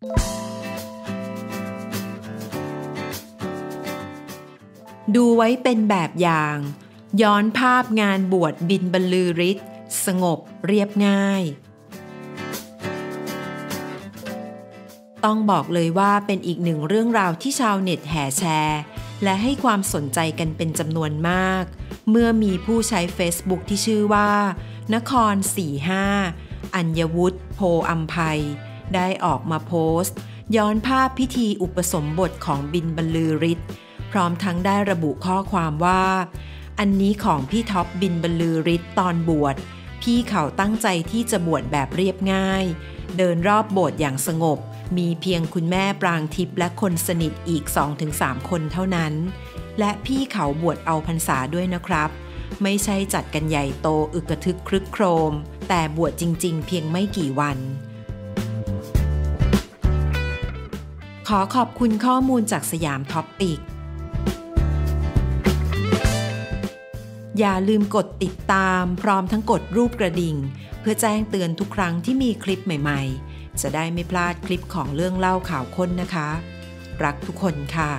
ดูไว้เป็นแบบอย่าง ย้อนภาพงานบวชบินบรรลือฤทธิ์สงบเรียบง่าย ต้องบอกเลยว่าเป็นอีกหนึ่งเรื่องราวที่ชาวเน็ตแห่แชร์ และให้ความสนใจกันเป็นจำนวนมาก เมื่อมีผู้ใช้ Facebook ที่ชื่อว่า นคร 45 อัญวุฒิโพอัมภัย ได้ออกมาโพสต์ ย้อนภาพพิธีอุปสมบทของบินบรรลือฤทธิ์พร้อมทั้งได้ระบุข้อความว่า อันนี้ของพี่ท็อปบินบรรลือฤทธิ์ตอนบวช พี่เขาตั้งใจที่จะบวชแบบเรียบง่าย เดินรอบโบสถ์อย่างสงบ มีเพียงคุณแม่ปรางทิพย์และคนสนิทอีก 2-3 คนเท่านั้น และพี่เขาบวชเอาพรรษาด้วยนะครับไม่ใช่จัดกันใหญ่โตอึกกระทึกครึกโครม แต่บวชจริง ๆ เพียงไม่กี่วัน ขอขอบคุณข้อมูลจากสยามท็อปปิก อย่าลืมกดติดตามพร้อมทั้งกดรูปกระดิ่ง เพื่อแจ้งเตือนทุกครั้งที่มีคลิปใหม่ ๆ จะได้ไม่พลาดคลิปของเรื่องเล่าข่าวค้นนะคะ รักทุกคนค่ะ